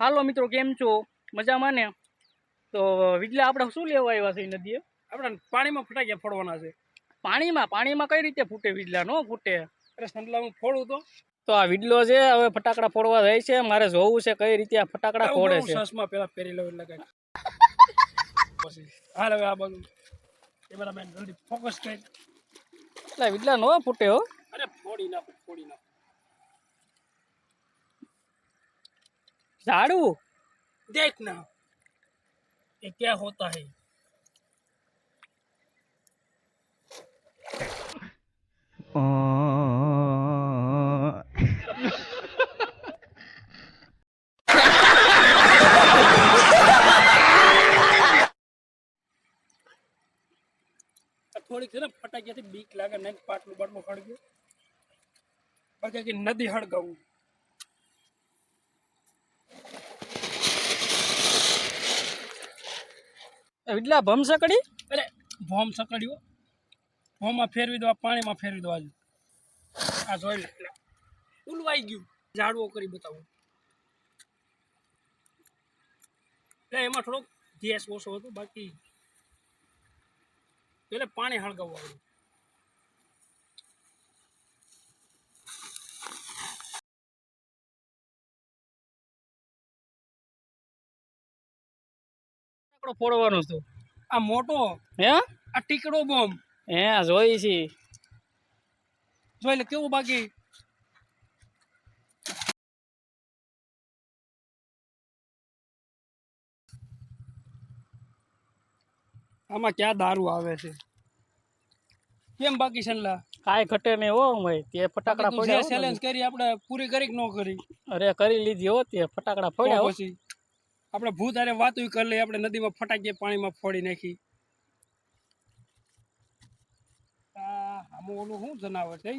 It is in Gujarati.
હાલો મિત્રો કેમ છો? મજામાં ને? તો વિજલા આપણે શું લેવા આવ્યા છે નદીએ? આપણે પાણીમાં ફટાક્યા ફોડવાના છે. પાણીમાં? પાણીમાં કઈ રીતે ફૂટે વિજલા નો ફૂટે. અરે સંડલા હું ફોડું તો. તો આ વિડલો છે હવે ફટાકડા ફોડવા જાય છે. મારે જોવું છે કઈ રીતે આ ફટાકડા ફોડે છે. શ્વાસમાં પેલા પહેરી લઉં એટલે કઈ પછી હાલ હવે આ બાજુ. કેમેરામેન જલ્દી ફોકસ કર. એટલે વિડલા નો ફૂટે હો. અરે ફોડી નાખો ફોડી નાખો. ઝાડવું देख ना ये क्या होता है આ થોડીક છે ને ફટાકિયાથી બીક લાગે નહીં પાટલું બાટલું હળગ્યું બાકી કે નદી હળગાવું વિજલા ભમસકડી અરે, ભોમ સકડ્યો ભોમમાં ફેરવી દો પાણીમાં ફેરવી દો આજે. આ જોઈ લે. ઉલવાઈ ગયું. ઝાડવો કરી બતાવું. એટલે એમાં થોડોક ગેસ ઓછો હતો, બાકી એટલે પાણી હળગાવવું આવ્યું ફટાકડો ફોડવાનો છે. આ મોટો? હે? આ ટીકડો બોમ્બ. હે જોઈ છે. જોઈ લે કેવું બાકી? આમાં ક્યાં દારૂ આવે છે? કેમ બાકી છેલ્લા કાંઈ ઘટે નહીં હો ભાઈ. તે ફટાકડા ફોડ્યા ચેલેન્જ કરી આપણે પૂરી કરી કે ન કરી? અરે કરી લીધી હો તે ફટાકડા ફોડ્યા તો પછી? આપણે ભૂત અરે વાતું કરી લઈએ, આપણે નદીમાં ફટાકીએ, પાણીમાં ફોડી નાખી. આમાં ઓલું શું જનાવર છે?